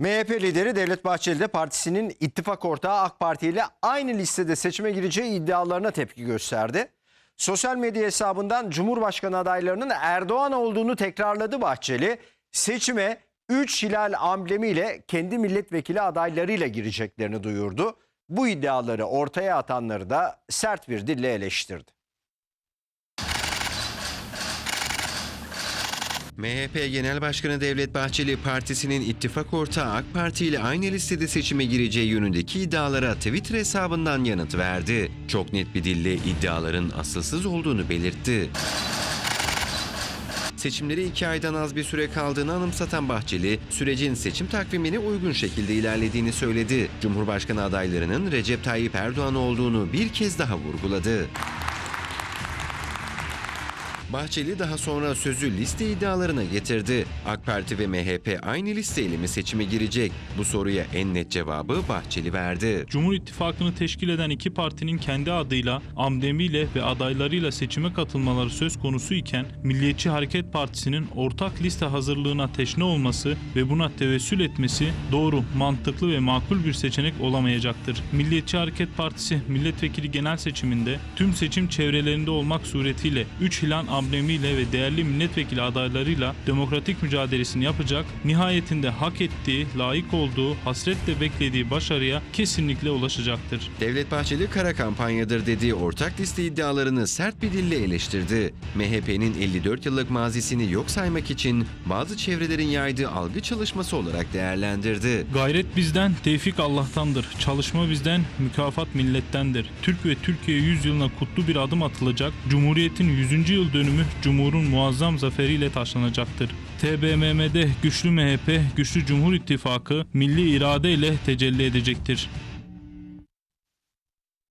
MHP lideri Devlet Bahçeli de partisinin ittifak ortağı AK Parti ile aynı listede seçime gireceği iddialarına tepki gösterdi. Sosyal medya hesabından Cumhurbaşkanı adaylarının Erdoğan olduğunu tekrarladı Bahçeli. Seçime 3 hilal amblemiyle kendi milletvekili adaylarıyla gireceklerini duyurdu. Bu iddiaları ortaya atanları da sert bir dille eleştirdi. MHP Genel Başkanı Devlet Bahçeli partisinin ittifak ortağı AK Parti ile aynı listede seçime gireceği yönündeki iddialara Twitter hesabından yanıt verdi. Çok net bir dille iddiaların asılsız olduğunu belirtti. Seçimlere iki aydan az bir süre kaldığını anımsatan Bahçeli, sürecin seçim takvimine uygun şekilde ilerlediğini söyledi. Cumhurbaşkanı adaylarının Recep Tayyip Erdoğan olduğunu bir kez daha vurguladı. Bahçeli daha sonra sözü liste iddialarına getirdi. AK Parti ve MHP aynı listeyle mi seçime girecek? Bu soruya en net cevabı Bahçeli verdi. Cumhur İttifakı'nı teşkil eden iki partinin kendi adıyla, amblemiyle ve adaylarıyla seçime katılmaları söz konusu iken Milliyetçi Hareket Partisi'nin ortak liste hazırlığına teşne olması ve buna tevessül etmesi doğru, mantıklı ve makul bir seçenek olamayacaktır. Milliyetçi Hareket Partisi milletvekili genel seçiminde tüm seçim çevrelerinde olmak suretiyle 3 hilal amblemiyle ve değerli milletvekili adaylarıyla demokratik mücadelesini yapacak, nihayetinde hak ettiği, layık olduğu, hasretle beklediği başarıya kesinlikle ulaşacaktır. Devlet Bahçeli kara kampanyadır dediği ortak liste iddialarını sert bir dille eleştirdi. MHP'nin 54 yıllık mazisini yok saymak için bazı çevrelerin yaydığı algı çalışması olarak değerlendirdi. Gayret bizden, tevfik Allah'tandır. Çalışma bizden, mükafat millettendir. Türk ve Türkiye 100 yılına kutlu bir adım atılacak. Cumhuriyetin 100. yıl dönümü Cumhur'un muazzam zaferiyle taşlanacaktır. TBMM'de güçlü MHP, güçlü Cumhur İttifakı milli irade ile tecelli edecektir.